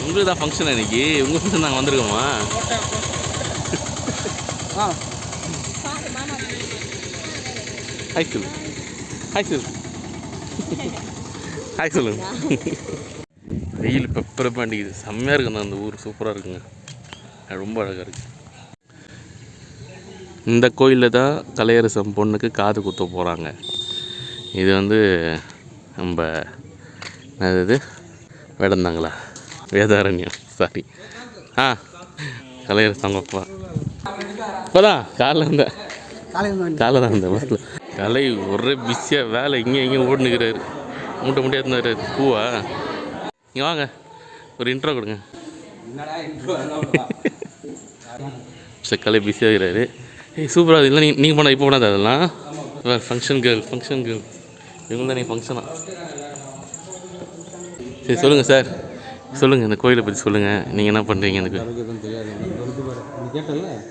உங்களுக்கு தான் ஃபங்க்ஷன் இன்னைக்கு? உங்கள் ஃபங்க்ஷன் நாங்கள் வந்திருக்கோமா? ஆ. ஹாய் சொல்லு ஹாய் சொல்லு ஹாய் சொல்லுங்க வெயில் பெப்பரை பாண்டிக்குது செம்மையாக இருக்குண்ணா அந்த ஊர். சூப்பராக இருக்குங்க. ரொம்ப அழகாக இருக்குது இந்த கோயிலில் தான் கலையரசன் பொண்ணுக்கு காது குத்த போகிறாங்க இது வந்து நம்ம அது இது? வேடந்தாங்களா? வேதாரண்யம். சாரி ஆ கலையரசன் சங்கப்பா இப்போதான் காலைல இருந்தேன் காலையில் காலை தான் இருந்தேன் பஸ்ஸில் கலை ஒரே பிஸியாக வேலை இங்கே இங்கேயும் ஓடுனுக்கிறாரு. மூட்டை மூட்டையாக இருந்தார். பூவா? இங்கே வாங்க. ஒரு இன்ட்ரோ கொடுங்க. சார் சரி கலை பிஸியாக இருக்கிறாரு. ஏய் சூப்பராக இல்லை நீ நீங்கள் போனால் இப்போ பண்ணாத அதெல்லாம்? ஃபங்க்ஷன் கேர்ள் ஃபங்க்ஷன் கேர்ள் இவங்க தான் நீங்கள் ஃபங்க்ஷனா சரி சொல்லுங்கள் சார். சொல்லுங்கள் இந்த கோயிலை பற்றி சொல்லுங்கள் நீங்கள் என்ன பண்ணுறீங்க எனக்கு?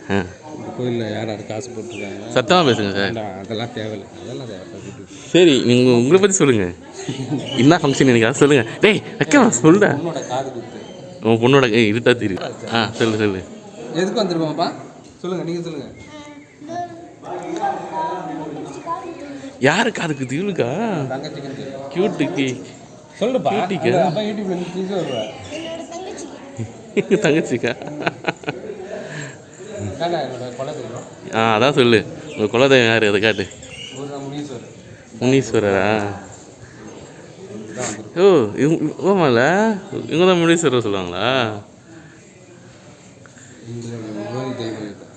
ஆ. இந்த கோயிலில் யார் யார் காசு போட்டிருக்காங்க? சத்தமாக பேசுங்க சார். அதெல்லாம் தேவையில்லை. அதெல்லாம் தேவை சரி நீங்கள் உங்களை பற்றி சொல்லுங்கள் என்ன ஃபங்க்ஷன் எனக்கு அதை சொல்லுங்கள் டேய் வைக்கலாம் சொல்லுடா. உன் பொண்ணோட ஏய், இருட்டா தெரியும் ஆ சொல்லு சொல்லு. எதுக்கு வந்திருக்கோம்ப்பா? சொல்லுங்க நீங்க சொல்லுங்க. யாருக்கு அதுக்கு தீவுக்கா கியூட்டுக்கு சொல்லுப்பா. யூடியூப்க்கு? அது அப்பா யூடியூப்ல இருந்து தீசு வருவேன் தங்கச்சிக்கா? ஆ அதான் சொல்லு. உங்கள் குலதெய்வம் யார்? அதை காட்டு. முனீஸ்வரர். ஓ இவங்க ஓமால? இவங்க தான் முனீஸ்வரர் சொல்லுவாங்களா?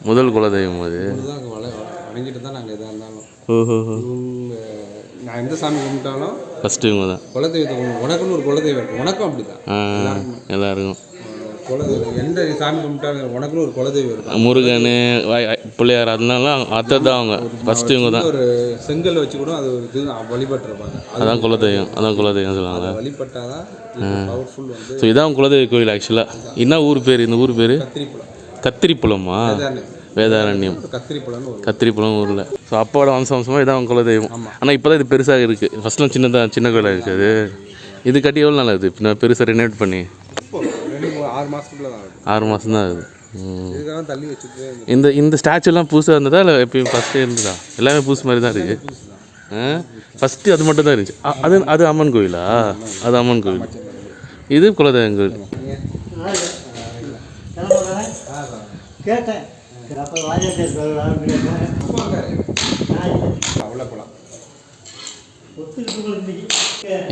முதல் குலதெய்வம் அது. ஓஹோ நான் எந்த சாமி கும்பிட்டாலும் ஃபஸ்ட்டு இவங்க தான். குலதெய்வத்தை. உனக்குன்னு ஒரு குலதெய்வம் இருக்கு. உனக்கும் அப்படிதான். ஆ எல்லாருக்கும். குலதெய்வம். எந்த சாமி கும்பிட்டாலும் உனக்குன்னு ஒரு குலதெய்வம் இருக்கும் முருகன் பிள்ளையார் அதனால அத்தை தான் அவங்க. ஃபஸ்ட்டு இவங்க தான். ஒரு செங்கல் வச்சு கூட அது ஒரு இது வழிபட்டுருப்பாங்க. அது அதான் குலதெய்வம். அதான் குலதெய்வம் சொல்லுவாங்க. பவர்ஃபுல் வந்து ஸோ இதான் குலதெய்வ கோயில் ஆக்சுவலாக என்ன ஊர் பேர்? இந்த ஊர் பேர்? கத்திரிப்புலமா அதானே வேதாரண்யம். கத்திரிப்புலம் ஊரில். ஸோ அப்பாவோட வம்ச வம்சமாக இதான் அவங்க குலதெய்வம். ஆனால் இப்போ தான் இது பெருசாக இருக்குது ஃபஸ்ட்லாம் சின்னதாக சின்ன கோயிலாக இருக்குது இது கட்டி எவ்வளோ நாள் ஆகுது? இப்போ பெருசாக ரெனோவேட் பண்ணி. ஆறு ஆகுது. ஆறு மாதம் தான் ஆகுது. இந்த இந்த ஸ்டாச்சுலாம் புதுசாக இருந்ததா இல்லை எப்பயும் ஃபஸ்ட்டே இருந்ததா? எல்லாமே புதுசு மாதிரி தான் இருக்குது ஃபஸ்ட்டு அது மட்டும் தான் இருந்துச்சு. அது அது அம்மன் கோயிலா? அது அம்மன் கோயில். இது குலதெய்வம் கோயில். கேட்டேன்.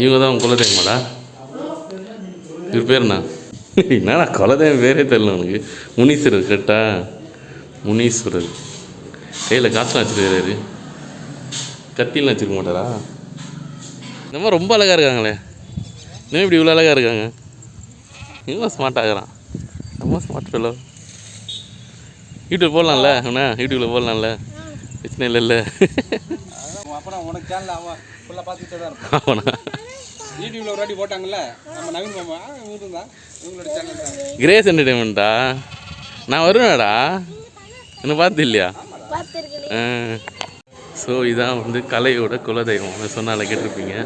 இவங்க தான் உங்க குலதெய்வமாடா? இவர் பேர் என்ன? என்னடா குலதெய்வம் பேரே தெரியல உனக்கு. முனீஸ்வரர் கேட்டா? முனீஸ்வரர். கையில் காசுலாம் வச்சுருக்காரு கத்திலாம் வச்சுருக்க மாட்டாரா? இந்த மாதிரி ரொம்ப அழகாக இருக்காங்களே. இன்னும் இப்படி இவ்வளோ அழகாக இருக்காங்க. இவன் ஸ்மார்ட் ஆகிறான் ரொம்ப ஸ்மார்ட் ஃபெல்லோ யூடியூப் போடலாம்ல அவனா யூடியூப்பில் போடலாம்ல. பிரச்சனை இல்லைல்ல அப்புறம் உனக்கு சேனல் அவன் ஃபுல்லாக பார்த்துட்டு தான் இருப்பான். அவனா? யூடியூப்ல ஒரு வாட்டி போட்டாங்கல்ல நம்ம நவீன் மாமா இவரு தான். இவங்களோட சேனல் தான். கிரேஸ் என்டர்டைன்மெண்ட்டா நான் வருவேன்டா. என்ன பார்த்து இல்லையா ஸோ இதான் வந்து கலையோட குலதெய்வம். சொன்னால கேட்டிருப்பீங்க.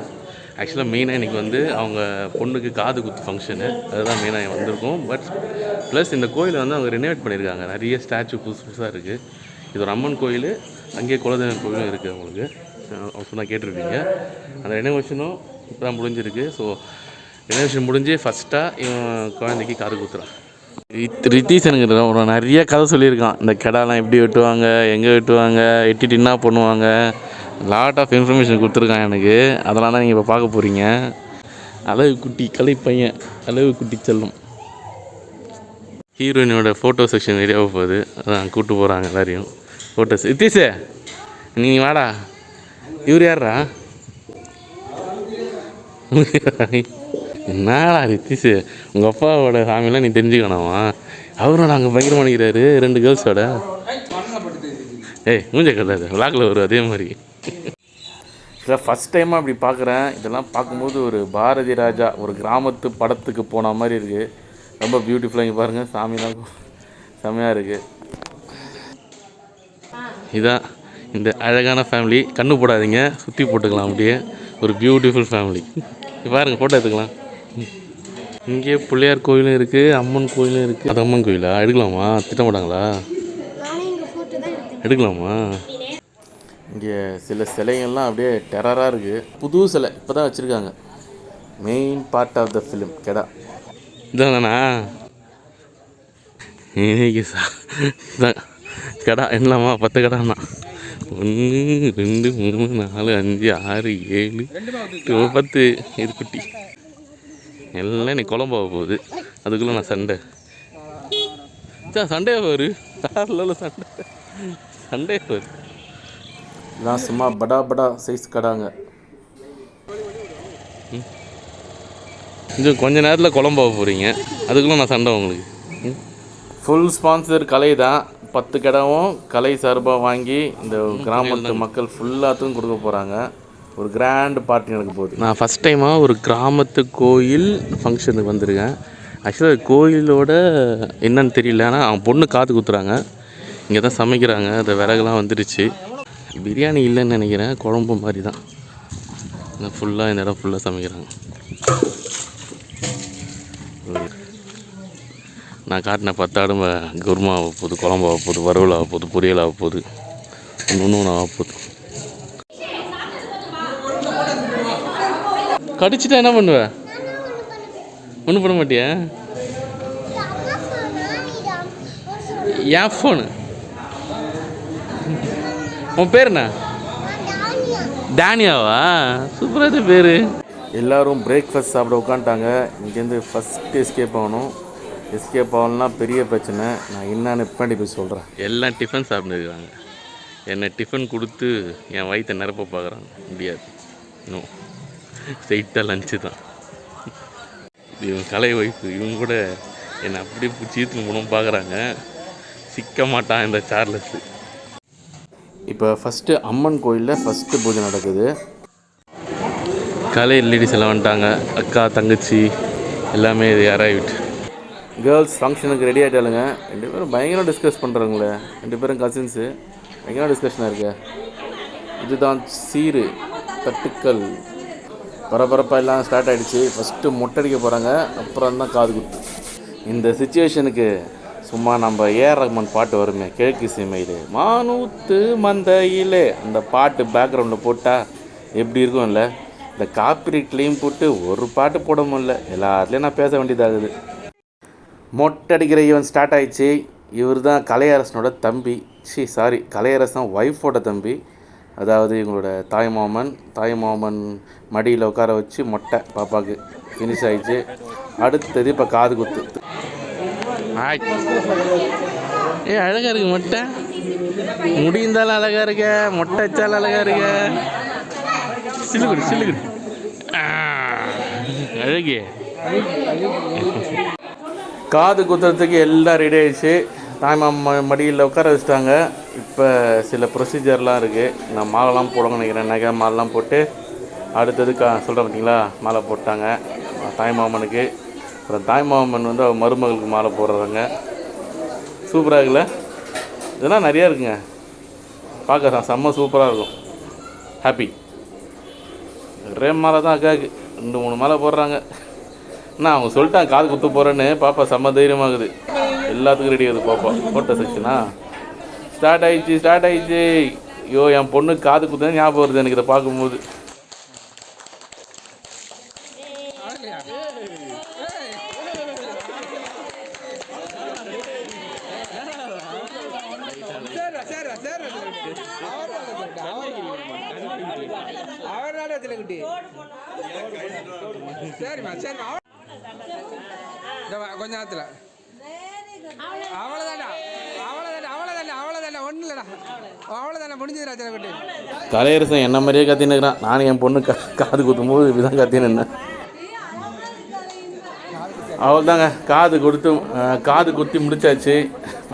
ஆக்சுவலாக மெயினாக இன்றைக்கி வந்து அவங்க பொண்ணுக்கு காது குத்து ஃபங்க்ஷனு அதுதான் மெயினாக வந்திருக்கும். பட் ப்ளஸ் இந்த கோயிலை வந்து அவங்க ரெனோவேட் பண்ணியிருக்காங்க. நிறைய ஸ்டாச்சு புதுசு புதுசாக இருக்குது இது ஒரு அம்மன் கோயில். அங்கேயே குலதெய்வம் கோயிலும் இருக்குது அவங்களுக்கு. அவங்க சொன்னால் கேட்டிருப்பீங்க. அந்த ரினோவேஷனும் இப்போ தான் முடிஞ்சிருக்கு. ஸோ ரினோவேஷன் முடிஞ்சு ஃபஸ்ட்டாக இவன் குழந்தைக்கு காது குத்துறான். ரித்- ரித்தீஷ் எனக்கு ஒரு நிறைய கதை சொல்லியிருக்கான். இந்த கெடாலாம் எப்படி வெட்டுவாங்க எங்கே வெட்டுவாங்க வெட்டிட்டு என்ன பண்ணுவாங்க லாட் ஆஃப் இன்ஃபர்மேஷன் கொடுத்துருக்கான் எனக்கு. அதெல்லாம் தான் நீங்கள் இப்போ பார்க்க போகிறீங்க அளவு குட்டி கலை பையன் அளவு குட்டி செல்லும் ஹீரோயினோட ஃபோட்டோ செக்ஷன் ஏரியாவை போகுது. அதான் கூப்பிட்டு போகிறாங்க எல்லாரையும். ஃபோட்டோஸ் இத்தீஸே நீ வாடா. இவர் யாரா என்னடா ரித்தீஷு உங்கள் அப்பாவோட சாமியெல்லாம் நீ தெரிஞ்சுக்கணுமா? அவரும் நாங்கள் பயங்கரம் பண்ணிக்கிறாரு ரெண்டு கேர்ள்ஸோட ஏய் மூஞ்ச கல்லாது விளாக்கில் வரும் அதே மாதிரி. இதான் ஃபஸ்ட் டைமாக அப்படி பார்க்குறேன் இதெல்லாம் பார்க்கும்போது ஒரு பாரதி ராஜா ஒரு கிராமத்து படத்துக்கு போன மாதிரி இருக்குது ரொம்ப பியூட்டிஃபுல்லாக இங்கே பாருங்கள் சாமிலாம் செம்மையாக இருக்குது இதான் இந்த அழகான ஃபேமிலி கண்ணு போடாதீங்க. சுற்றி போட்டுக்கலாம் அப்படியே. ஒரு பியூட்டிஃபுல் ஃபேமிலி பாருங்க ஃபோட்டோ எடுத்துக்கலாம். இங்கே பிள்ளையார் கோயிலும் இருக்குது அம்மன் கோயிலும் இருக்குது அது அம்மன் கோயிலா? எடுக்கலாமா? திட்ட மாட்டாங்களா நானே இங்கே ஃபோட்டோ தான் எடுத்தேன். எடுக்கலாமா? இங்கே சில சிலைகள்லாம் அப்படியே டெரராக இருக்குது புது சிலை இப்போ தான் வச்சுருக்காங்க. Main part of the film கெடா. இதாண்ணா இன்னைக்கு சா இதான். கடா என்னலாமா பத்து கடாண்ணா. ஒன்று ரெண்டு மூணு நாலு அஞ்சு ஆறு ஏழு எட்டு, பத்து இது குட்டி. எல்லாம் இன்னைக்கு குழம்பாக போகுது. அதுக்குள்ளே நான் சண்டை. சா சண்டே வரு காரில் சண்டை? சண்டே வரு நான் சும்மா படா படா சைஸ் கடாங்க. இது கொஞ்ச நேரத்தில் குழம்பாக போகிறீங்க அதுக்குள்ளே நான் சண்டை உங்களுக்கு. ஃபுல் ஸ்பான்சர் கலை தான். பத்து கடவும் கலை சார்பாக வாங்கி இந்த கிராமத்து மக்கள் ஃபுல்லாத்துக்கும் கொடுக்க போகிறாங்க ஒரு கிராண்ட் பார்ட்டி நடக்க போகுது. நான் ஃபஸ்ட் டைமாக ஒரு கிராமத்து கோயில் ஃபங்க்ஷனுக்கு வந்திருக்கேன். ஆக்சுவலாக கோயிலோட என்னன்னு தெரியல. ஆனால் அவன் பொண்ணு காத்து குத்துறாங்க. இங்கே தான் சமைக்கிறாங்க. அந்த விறகுலாம் வந்துடுச்சு பிரியாணி இல்லைன்னு நினைக்கிறேன். குழம்பு மாதிரி தான் ஃபுல்லாக இந்த இடம் ஃபுல்லாக சமைக்கிறாங்க. நான் காட்டின பத்தாடும் குருமா ஆக போகுது குழம்பு ஆக போகுது வறுவல் ஆக போகுது பொரியல் ஆக போகுது ஒன்று ஆக போகுது கடிச்சிட்டா என்ன பண்ணுவ? ஒன்றும் பண்ண மாட்டியா? என் ஃபோனு உன் பேர் என்ன டேனியாவா சூப்பராக பேர். எல்லாரும் பிரேக்ஃபாஸ்ட் சாப்பிட உட்காந்துட்டாங்க. இங்கேருந்து ஃபஸ்ட் எஸ்கேப் ஆகணும். எஸ்கேப் ஆகணும்னா பெரிய பிரச்சனை. நான் என்னன்னு பின்னாடி போய் சொல்கிறேன் எல்லாம் டிஃபன் சாப்பிட்டுருக்காங்க. என்னை டிஃபன் கொடுத்து என் வயிற்றை நிரப்ப பார்க்குறாங்க. முடியாது. இன்னும் ஸ்ட்ரைட்டாக லஞ்சு தான். இவங்க கலை ஒய்ஃபு இவங்க கூட என்னை அப்படியே பிடிச்சி ஈர்த்து போகணும் பார்க்குறாங்க. சிக்க மாட்டான் இந்த சார்லஸு இப்போ ஃபஸ்ட்டு அம்மன் கோயிலில் ஃபஸ்ட்டு பூஜை நடக்குது. கலை லேடிஸ் எல்லாம் வந்துட்டாங்க. அக்கா தங்கச்சி எல்லாமே இது அரைவிட் கேர்ள்ஸ் ஃபங்க்ஷனுக்கு ரெடி ஆகிட்டாலுங்க ரெண்டு பேரும் பயங்கரம் டிஸ்கஸ் பண்ணுறாங்களே ரெண்டு பேரும் கசின்ஸு பயங்கர டிஸ்கஷனாக இருக்கு. இதுதான் சீரு தட்டுக்கள். பரபரப்பாக எல்லாம் ஸ்டார்ட் ஆகிடுச்சு ஃபஸ்ட்டு மொட்டடிக்க போகிறாங்க அப்புறம் தான் காது குத்து. இந்த சுச்சுவேஷனுக்கு சும்மா நம்ம ஏஆர் ரஹ்மான் பாட்டு வருமே கிழக்கு சீமையில். மானூத்து மந்தையிலே. அந்த பாட்டு பேக்ரவுண்டில் போட்டால் எப்படி இருக்கும்ல? இந்த காப்பிரைட் கிளைம் போட்டு ஒரு பாட்டு போட முடியல. எல்லாத்துலேயும் நான் பேச வேண்டியதாகுது. மொட்டடிக்கிற ஈவன் ஸ்டார்ட் ஆயிடுச்சு. இவர் தான் கலையரசனோட தம்பி. சி சாரி கலையரசன் ஒய்ஃபோட தம்பி. அதாவது இவங்களோட தாய் மாமன். தாய் மாமன் மடியில் உட்கார வச்சு மொட்டை பாப்பாவுக்கு ஃபினிஷ் ஆயிடுச்சு. அடுத்தது இப்போ காது குத்து. ஏ அழகா இருக்கு மொட்டை. முடிந்தாலும் அழகா இருக்க மொட்டை வச்சாலும் அழகா இருக்க. சில்லுகுடி சில்லுகுடி. அழகு. காது குத்துறதுக்கு எல்லாம் ரெடி ஆயிடுச்சு. தாய்மாமா மடியில் உட்கார வச்சுட்டாங்க. இப்போ சில ப்ரொசீஜர்லாம் இருக்குது நான் மாலைலாம் போடணும்னு நினைக்கிறேன். நகை மாலைலாம் போட்டு அடுத்தது கா சொல்கிறேன் பார்த்தீங்களா மாலை போட்டாங்க. தாய்மாமனுக்கு அப்புறம் தாய்மாமன் வந்து அவள் மருமகளுக்கு மாலை போடுறாங்க. சூப்பராக இருக்குல்ல? இதெல்லாம் நிறையா இருக்குங்க. பார்க்க செம்ம சூப்பராக இருக்கும். ஹாப்பி ஒரே மாலை தான் அக்காவுக்கு ரெண்டு மூணு மாலை போடுறாங்க. என்ன அவங்க சொல்லிட்டான் காது குத்து போகிறேன்னு பாப்பா செம்ம தைரியமாகுது. எல்லாத்துக்கும் ரெடி ஆகுது பாப்பா. ஃபோட்டோ செக்ஷனா ஸ்டார்ட் ஆயிடுச்சு ஸ்டார்ட் ஆயிடுச்சு. ஐயோ என் பொண்ணுக்கு காது குத்துன்னு ஞாபகம் வருது எனக்கு இதை பார்க்கும்போது. இல்லைடா. அவ்வளோதாண்டா முடிஞ்சதுடா சில குட்டி. கலையரசன் என்ன மாதிரியே கத்தினுக்கிறான் நானும் என் பொண்ணு கா காது குத்தும் போது இப்படிதான் கத்தின்னு அவள் தாங்க காது கொடுத்து காது குத்தி முடிச்சாச்சு.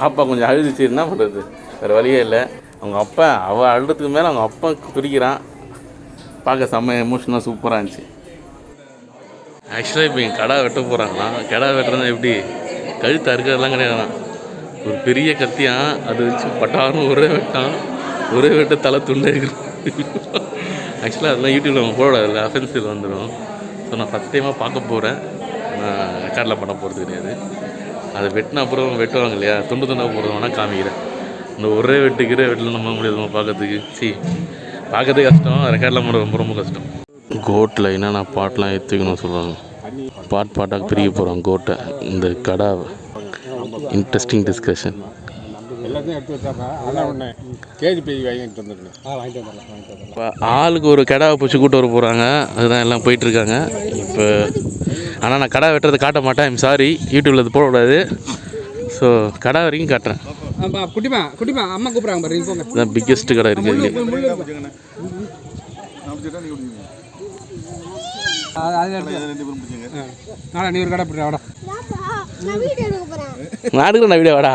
பாப்பா கொஞ்சம் அழுதுச்சு. என்ன பண்ணுறது வேறு வழியே இல்லை. அவங்க அப்பா அவள் அழுறதுக்கு மேலே அவங்க அப்பா துடிக்கிறான் பார்க்க செம்ம எமோஷனாக சூப்பராக இருந்துச்சு. ஆக்சுவலாக இப்போ என் கடா வெட்ட போகிறாங்களாம் கடா வெட்டுறது எப்படி? கழுத்து அறுக்கிறதுலாம் கிடையாதுண்ணா. ஒரு பெரிய கத்தியான் அது வச்சு பட்டாரும் ஒரே வெட்டான். ஒரே வெட்ட தலை துண்டே ஆக்சுவலாக அதெல்லாம் யூடியூப்பில் நம்ம போடாது அஃபென்சிவ் வந்துடும் ஸோ நான் ஃபஸ்ட் டைமாக பார்க்க போகிறேன் நான் ரெக்கார்டில் பண்ண போகிறது கிடையாது. அதை வெட்டின அப்புறம் வெட்டுவாங்க இல்லையா? துண்டு துண்டாக போடுறது காமிக்கிறேன். இந்த ஒரே வெட்டுக்கிற வெட்டில் நம்ம முடியாதுமா பார்க்கறதுக்கு. சி பார்க்கறதுக்கு கஷ்டம். ரெக்கார்டில் பண்ண ரொம்ப ரொம்ப கஷ்டம். கோட்டில் என்னென்ன பாட்டெலாம் ஏற்றுக்கணும் சொல்லுவாங்க? பாட் பாட்டாக பிரிக்க போகிறோம் கோட்டை இந்த கடை இன்ட்ரெஸ்டிங் டிஸ்கஷன் எல்லாத்தையும் எடுத்து வச்சாப்ப? அதான் ஒன்று கேஜி பேஜ் வாங்கிட்டு வந்துருக்கேன் ஆ வாங்கிட்டு வந்துடலாம் வாங்கிட்டு வந்துடலாம். இப்போ ஆளுக்கு ஒரு கடாவை பிடிச்சி கூட்டு வர போகிறாங்க அதுதான் எல்லாம் போயிட்டுருக்காங்க. இப்போ ஆனால் நான் கடை வெட்டுறது காட்ட மாட்டேன். ஐம் சாரி யூடியூப்பில் இது போடக்கூடாது. ஸோ கடை வரைக்கும் காட்டுறேன். ஆமா குட்டிமா குட்டிமா அம்மா கூப்பிட்றாங்க பாரு நீங்க போங்க. இதுதான் பிக்கெஸ்ட் கடை இருக்குது நாளா நீ ஒரு கடை பிடிச்சா வாடா நான் வீடியோ நான் வாடா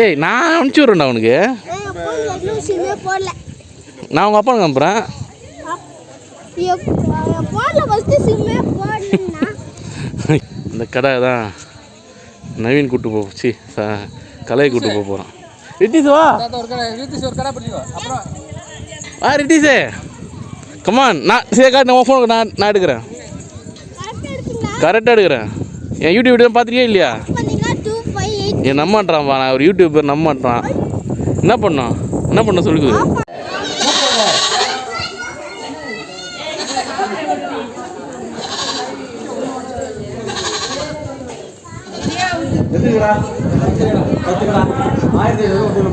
ஏய் நான் அனுப்பிச்சி விட்றேன்டா உனக்கு. நான் உங்கள் அப்பா அனுப்புகிறேன் இந்த கடை தான் நவீன் கூட்டு போச்சு கலையை கூட்டு போக போகிறான் ரிட்டிஸ் வா. தாத்தா ஒரு கடை ரீதிஷ் ஒரு கடை அப்புறம். ரிட்டிஸே கமான் நான் சரி காட்டு உன் ஃபோனுக்கு நான் நான் எடுக்கிறேன். கரெக்டாக எடுக்கிறேன். என் யூடியூப் வீடியோ பார்த்துட்டியா இல்லையா? என் நம்மன்றான்ப்பா நான் ஒரு யூடியூபர் நம்மன்றான். என்ன பண்ணோம்? என்ன பண்ண சொல்லுது ஆயிரத்தி ஐநூறு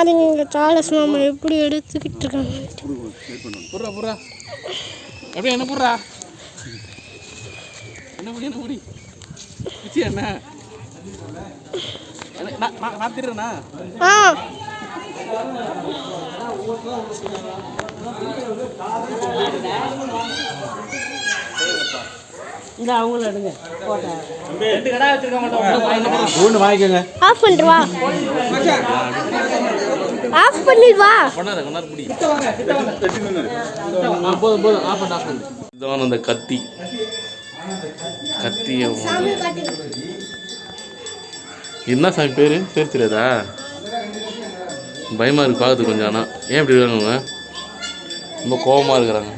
இங்கே சார்லஸ் மாமா எப்படி எடுத்துக்கிட்டு இருக்காங்க. புர்றா புர்றா. அப்படியே என்ன புர்றா? என்ன முடி என்ன முடி பிச்சி என்ன? நான் நான் நான் திருறேண்ணா ஆ. ஒன்று வாங்கிக்கோங்க. ஆஃப் பண்ணிட்டு வா. ஆஃப் பண்ணிட்டு வா. பண்ணாத கொண்டாரு பிடி போதும் போதும் ஆஃப் பண்ணு ஆஃப் பண்ணு இதான் அந்த கத்தி கத்தியை என்ன சாமி பேர்? பேர் தெரியாதா பயமாக இருக்கு பார்க்குறது கொஞ்சம் ஆனால் ஏன் இப்படி இருக்காங்க? ரொம்ப கோபமாக இருக்கிறாங்க.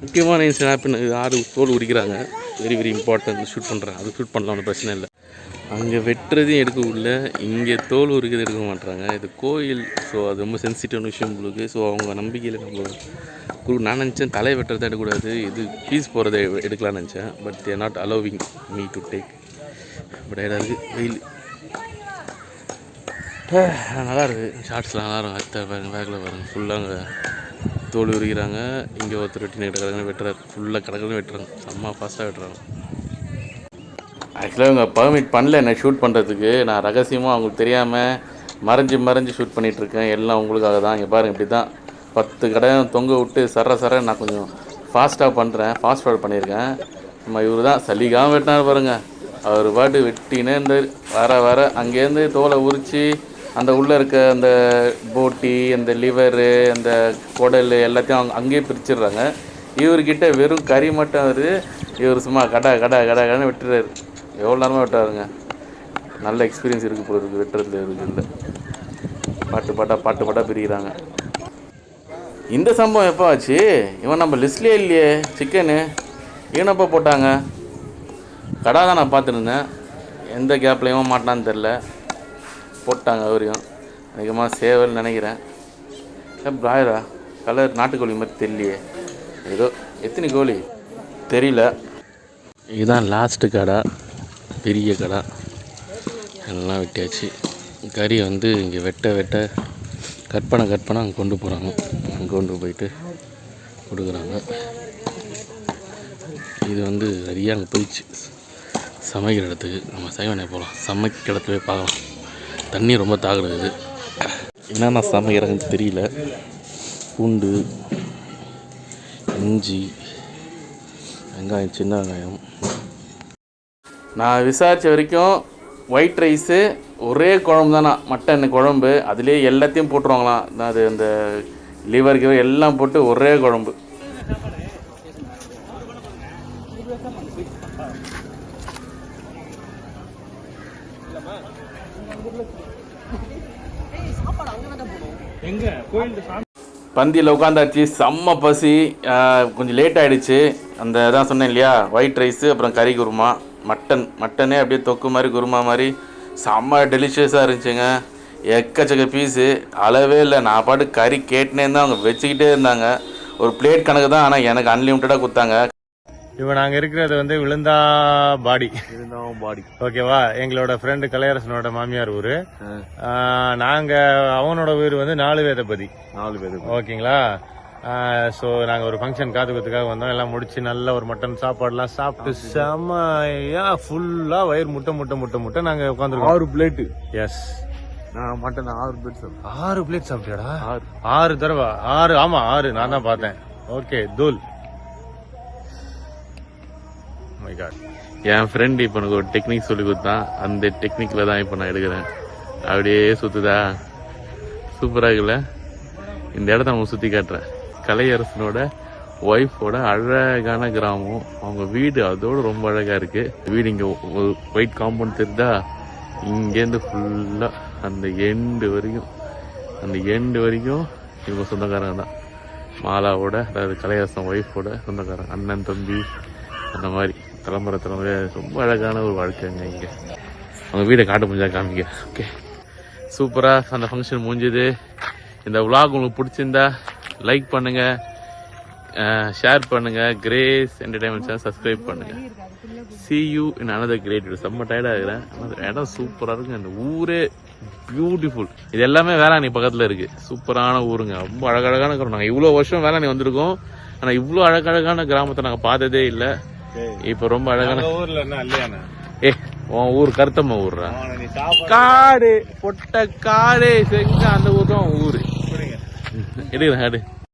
முக்கியமான இன்சிடென்ட் யார் தோல் உரிக்கிறாங்க வெரி வெரி இம்பார்ட்டன்ட் ஷூட் பண்ணுறேன் அது ஷூட் பண்ணலாம் ஒன்றும் பிரச்சனை இல்லை. அங்கே வெட்டுறதையும் எடுக்கக்குள்ள இங்கே தோல் உரிக்கிறது எடுக்க மாட்டுறாங்க இது கோயில் ஸோ அது ரொம்ப சென்சிட்டிவான விஷயம் உங்களுக்கு. ஸோ அவங்க நம்பிக்கையில் நம்ம குரு நான் நினச்சேன் தலை வெட்டுறதை எடுக்கக்கூடாது. இது பீஸ் போகிறத எடுக்கலாம்னு நினச்சேன். But they're not allowing me to take but ஏதாவது வெயில் நல்லா இருக்குது ஷார்ட்ஸ்லாம் நல்லா இருக்கும். அடுத்த பாருங்கள் பேக்கில் ஃபுல்லாக அங்கே தோல் விரிக்கிறாங்க இங்கே ஒருத்தர் வெட்டி கிடக்குறாங்க வெட்டுறாரு. ஃபுல்லாக கிடக்குறது வெட்டுறாங்க. செம்ம ஃபாஸ்ட்டாக வெட்டுறாங்க. ஆக்சுவலாக இவங்க பர்மிட் பண்ணல. என்னை ஷூட் பண்ணுறதுக்கு நான் ரகசியமாக அவங்களுக்கு தெரியாமல் மறைஞ்சு மறைஞ்சு ஷூட் பண்ணிகிட்ருக்கேன் எல்லாம் உங்களுக்காக தான். இங்கே பாருங்கள் இப்படி தான் பத்து கடை தொங்க விட்டு சர சர நான் கொஞ்சம் ஃபாஸ்ட்டாக பண்ணுறேன் ஃபாஸ்ட் ஃபார்வர்ட் பண்ணியிருக்கேன். நம்ம இவர் தான் சலிக்காமல் வெட்டினார் பாருங்கள் அவர் பாட்டு வெட்டினே இருந்தார் வர வர அங்கேருந்து தோலை உரித்து அந்த உள்ளே இருக்க அந்த போட்டி அந்த லிவரு அந்த குடல் எல்லாத்தையும் அவங்க அங்கேயே பிரிச்சிடுறாங்க. இவர்கிட்ட வெறும் கறி மட்டும் வருது இவர் சும்மா கடா கடா கடை கடன்னு வெட்டுறாரு. எவ்வளோ நேரமாக வெட்டாருங்க நல்ல எக்ஸ்பீரியன்ஸ் இருக்குது போல இருக்குது வெட்டுறதுல இருக்குது இல்லை. பாட்டு பாட்டா பாட்டு பாட்டா பிரிக்கிறாங்க. இந்த சம்பவம் எப்போ ஆச்சு? இவன் நம்ம லிஸ்ட்லேயே இல்லையே சிக்கனு இவனப்போ போட்டாங்க? கடா தான் நான் பார்த்துருந்தேன் எந்த கேப்லையும் மாட்டான்னு தெரில போட்டாங்க அவரையும். அதிகமாக சேவல் நினைக்கிறேன். பிராயரா? கலர் நாட்டுக்கோழி மாதிரி தெரியலையே. ஏதோ எத்தனை கோழி? தெரியல. இதுதான் லாஸ்ட்டு கடை. பெரிய கடை. எல்லாம் வெட்டியாச்சு கறி வந்து இங்கே வெட்ட வெட்ட கட் பண்ண கட் பண்ண அங்கே கொண்டு போகிறாங்க அங்கே கொண்டு போயிட்டு கொடுக்குறாங்க. இது வந்து நிறையா அங்கே போயிடுச்சு. சமைக்கிற இடத்துக்கு. நம்ம சைவனை போகலாம் சமைக்கிற இடத்துல போய் பார்க்கலாம். தண்ணி ரொம்ப தாகுறது இது. என்னென்ன சமைக்கிறாங்கன்னு தெரியல. பூண்டு இஞ்சி வெங்காயம் சின்ன வெங்காயம். நான் விசாரித்த வரைக்கும் ஒயிட் ரைஸு ஒரே குழம்பு தானா? மட்டன் குழம்பு. அதுலேயே எல்லாத்தையும் போட்டுருவாங்களாம். நான் அது அந்த லிவர் கிவர் எல்லாம் போட்டு ஒரே குழம்பு. பந்தியில் உட்காந்தாச்சு. செம்ம பசி. கொஞ்சம் லேட் ஆகிடுச்சு அந்த இதான் சொன்னேன் இல்லையா? ஒயிட் ரைஸு அப்புறம் கறி குருமா. மட்டன் மட்டனே அப்படியே தொக்கு மாதிரி குருமா மாதிரி. செம்ம டெலிஷியஸாக இருந்துச்சுங்க. எக்கச்சக்க பீஸு அளவே இல்லை. நான் பாட்டு கறி கேட்டுனே இருந்தால் அவங்க வச்சுக்கிட்டே இருந்தாங்க. ஒரு பிளேட் கணக்கு தான் ஆனால் எனக்கு அன்லிமிட்டடாக கொடுத்தாங்க. இப்போ நாங்க இருக்கிறது வந்து விழுந்தா பாடி. பாடி. ஓகேவா? எங்களோட ஃப்ரெண்டு கலையரசனோட மாமியார் ஊரு. ஆஹ் நாங்க அவனோட ஊர் வந்து நாலு வேதபதி. நாலு பேர் ஓகேங்களா? ஸோ நாங்கள் ஒரு ஃபங்க்ஷன் காதுகுத்துக்காக வந்தோம். எல்லாம் முடிச்சு நல்ல ஒரு மட்டன் சாப்பாடுலாம் சாப்பிட்டு செமையா ஃபுல்லாக வயிறு முட்டை முட்டை முட்டை முட்டை நாங்கள் உட்காந்துருக்கோம் ஆறு பிளேட்டு எஸ் நான் மட்டன் ஆறு பிளேட் சாப்பிட்டேன். ஆறு பிளேட் சாப்பிட்டியாடா? ஆறு. ஆறு தடவை. ஆறு ஆமா ஆறு. நான் தான் பார்த்தேன். ஓகே தூல். மை காட் என் ஃப்ரெண்ட் இப்போ எனக்கு ஒரு டெக்னிக் சொல்லி கொடுத்தான். அந்த டெக்னிக்கில் தான் இப்போ நான் எடுக்கிறேன். அப்படியே சுற்றுதா சூப்பராக இருக்குல்ல? இந்த இடத்த நம்ம சுற்றி காட்டுறேன். கலையரசனோட ஒய்ஃபோட அழகான கிராமம். அவங்க வீடு அதோட ரொம்ப அழகாக இருக்குது வீடு இங்கே ஒயிட் காம்பவுண்ட் தெரிந்தா இங்கேருந்து ஃபுல்லாக அந்த எண்டு வரைக்கும். அந்த எண்டு வரைக்கும் இவங்க சொந்தக்காரங்க தான். மாலாவோட அதாவது கலையரசன் ஒய்ஃபோட சொந்தக்காரன் அண்ணன் தம்பி அந்த மாதிரி. தலைமுறை தலைமுறை ரொம்ப அழகான ஒரு வாழ்க்கைங்க இங்கே. அவங்க வீடை காட்ட முடிஞ்சா காமிங்க. ஓகே சூப்பராக அந்த ஃபங்க்ஷன் முடிஞ்சுது. இந்த vlog உங்களுக்கு பிடிச்சிருந்தா லைக் பண்ணுங்கள் ஷேர் பண்ணுங்கள் கிரேஸ் என்டர்டைன்மெண்ட் சேனல் சப்ஸ்கிரைப் பண்ணுங்கள் see you in another great செம்ம டயர்டாக இருக்கிறேன். இடம் சூப்பராக இருக்கு அந்த ஊரே பியூட்டிஃபுல் இது எல்லாமே வேளாங்கண்ணி பக்கத்தில் இருக்குது சூப்பரான ஊருங்க. ரொம்ப அழகழகான கிராமம். நாங்கள் இவ்வளோ வருஷம் வேளாங்கண்ணி வந்திருக்கோம். ஆனால் இவ்வளோ அழகழகான கிராமத்தை நாங்கள் பார்த்ததே இல்லை. இப்போ ரொம்ப அழகான ஊர்ல என்ன இல்லையாண்ணா? ஏ உன் ஊர் கருத்தம்மா ஊர்ரா காடு பொட்ட காடு செங்க அந்த ஊர் தான் ஊரு. எடுக்கிறேன் காடு